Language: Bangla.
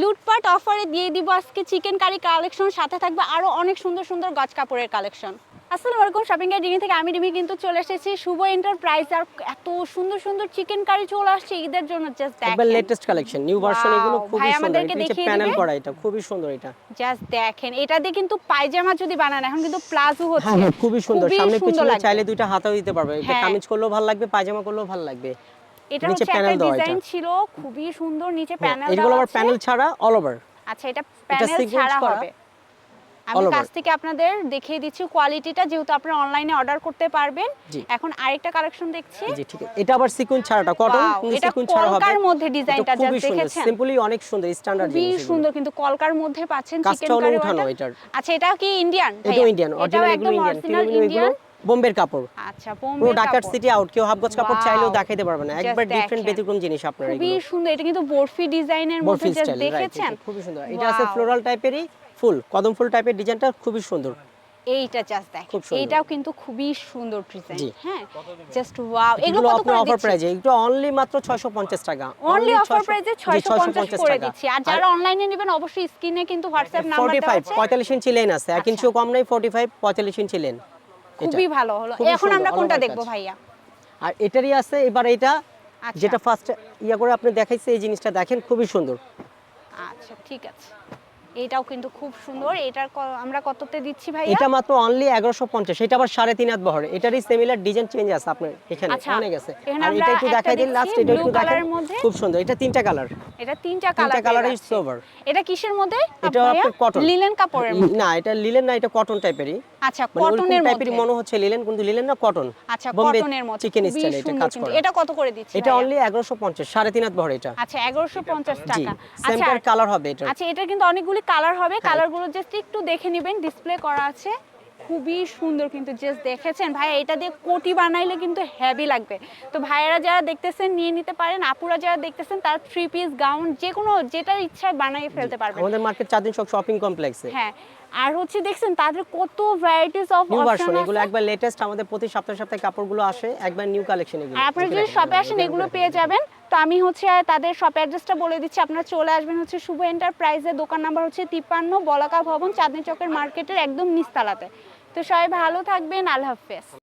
লুটপাট অফারে দিয়ে দিব আজকে চিকেন কারি কালেকশন সাথে থাকবে আরও অনেক সুন্দর সুন্দর গজ কাপড়ের কালেকশন আসসালামু আলাইকুম শপিং গাইড ডিনি থেকে আমি ডিমি কিন্তু চলে এসেছি। শুভ এন্টারপ্রাইজ আর এত সুন্দর সুন্দর চিকেন কারি চলে আসছে ঈদের জন্য জাস্ট একবার দেখেন। লেটেস্ট কালেকশন নিউ ভার্সন এগুলো খুবই সুন্দর। এটা প্যানেল? করা এটা খুবই সুন্দর এটা। জাস্ট দেখেন এটা দিয়ে কিন্তু পায়জামা যদি বানান এখন কিন্তু প্লাজো হচ্ছে। হ্যাঁ হ্যাঁ খুবই সুন্দর। সামনে পিছনে চাইলে দুইটা হাতাও দিতে পারবে। এটা হ্যাঁ। কামিজ করলেও ভালো লাগবে পায়জামা করলেও ভালো লাগবে। এটা হচ্ছে একটা এটা। ডিজাইন ছিল খুবই সুন্দর নিচে প্যানেল এগুলো আবার প্যানেল ছাড়া অল ওভার আচ্ছা এটা প্যানেল ছাড়া হবে। আমি কাছ থেকে আপনাদের দেখিয়ে দিচ্ছি কোয়ালিটিটা যেহেতু আপনারা অনলাইনে অর্ডার করতে পারবেন। এখন আরেকটা কালেকশন দেখছি। জি ঠিক আছে। এটা আবার সিকুয়েন্স ছাড়াটা কটন এটা সিকুয়েন্স ছাড়া হবে। কলকার মধ্যে ডিজাইনটা জাস্ট দেখেছেন? সিম্পলি অনেক সুন্দর স্ট্যান্ডার্ড খুবই জিনিস সুন্দর কিন্তু কলকার মধ্যে পাচ্ছেন চিকেন কারি আচ্ছা এটা কি ইন্ডিয়ান অরিজিনাল একদম ইন্ডিয়ান ইন্ডিয়ান বোম্বের কাপড়। আচ্ছা পুরো ঢাকার সিটি আউট কেউ হাফ গজ কাপড় চাইলেও দেখাইতে পারবে না। একবার ডিফারেন্ট ব্যতিক্রম জিনিস আপনার খুবই সুন্দর এটা কিন্তু বরফি ডিজাইনের মধ্যে জাস্ট দেখেছেন? খুবই সুন্দর। এটা আছে ফ্লোরাল টাইপেরই ফুল কদম ফুল টাইপের ডিজাইনটা খুবই সুন্দর। এইটা জাস্ট দেখেন। এইটাও কিন্তু খুবই সুন্দর ডিজাইন হ্যাঁ? জাস্ট ওয়াও এগুলো কত করে অফার প্রাইজে এগুলো অনলি মাত্র 650 টাকা। অনলি অফার 600 প্রাইসে 650 করে টাকা। দিচ্ছি। আর যারা অনলাইনে নেবেন অবশ্যই স্ক্রিনে কিন্তু হোয়াটসঅ্যাপ নাম্বার দেওয়া 45 আছে। 45 ইঞ্চি লেন আছে। এক আচ্ছা। ইঞ্চিও কম নাই 45 45 ইঞ্চি লেন খুবই ভালো হলো। এখন আমরা কোনটা দেখব দেখব ভাইয়া? আর এটারই আছে এবার এটা আচ্ছা। যেটা ফার্স্ট ইয়া করে আপনি দেখাইছে এই জিনিসটা দেখেন খুবই সুন্দর। আচ্ছা ঠিক আছে। এটাও কিন্তু খুব সুন্দর। এটার আমরা কততে দিচ্ছি ভাইয়া? এটা মাত্র অনলি 1150 এটা আবার সাড়ে তিন হাত বহরে। এটারই সিমিলার ডিজাইন চেঞ্জ আছে আপনার এখানে। আচ্ছা, অনেক আছে। আর এটা একটু দেখাই দিন লাস্ট এটা একটু মধ্যে। খুব সুন্দর। এটা তিনটা কালার এটা তিনটা কালার তিনটা কালার কালারই সোভার এটা কিসের মধ্যে এটা আপনার cotton। লিলেন কাপড়ের মধ্যে। না এটা লিলেন না এটা কটন টাইপেরই আচ্ছা মানে ওরকম কটনের টাইপেরই মনে হচ্ছে লিলেন কিন্তু লিলেন না কটন আচ্ছা কটনের মধ্যে। চিকেন স্টাইল এটা কাজ। করা। এটা কত করে দিচ্ছি এটা? অনলি 1150 সাড়ে তিন হাত বহরে এটা। আচ্ছা এগারোশো পঞ্চাশ জি টাকা। সেম আচ্ছা কালার হবে এটা আচ্ছা এটা কিন্তু অনেকগুলি কালার হবে কালারগুলো জাস্ট একটু দেখে নেবেন ডিসপ্লে করা আছে। খুবই সুন্দর কিন্তু জাস্ট দেখেছেন। ভাই এটা দিয়ে কোটি বানাইলে কিন্তু হেভি লাগবে। তো ভাইয়েরা যারা দেখতেছেন নিয়ে নিতে পারেন। আপুরা যারা দেখতেছেন তার থ্রি পিস গাউন যে কোনো যেটা ইচ্ছায় বানিয়ে ফেলতে পারবেন। আমাদের মার্কেট চাঁদিন সব শপিং কমপ্লেক্সে হ্যাঁ। আর হচ্ছে দেখছেন তাদের কত ভ্যারাইটিস অফ অপশন এগুলো একবার লেটেস্ট আমাদের প্রতি সপ্তাহে সপ্তাহে কাপড়গুলো আসে একবার নিউ কালেকশন এগুলো। আপনারা যদি শপে আসেন এগুলো পেয়ে যাবেন। তো আমি হচ্ছে তাদের শপ অ্যাড্রেসটা বলে দিচ্ছি। আপনারা চলে আসবেন হচ্ছে শুভ এন্টারপ্রাইজের দোকান নাম্বার হচ্ছে তিপ্পান্ন বলাকা ভবন চাঁদনি চকের মার্কেটের একদম নিস্তালাতে তো সবাই ভালো থাকবেন আল্লাহ হাফেজ।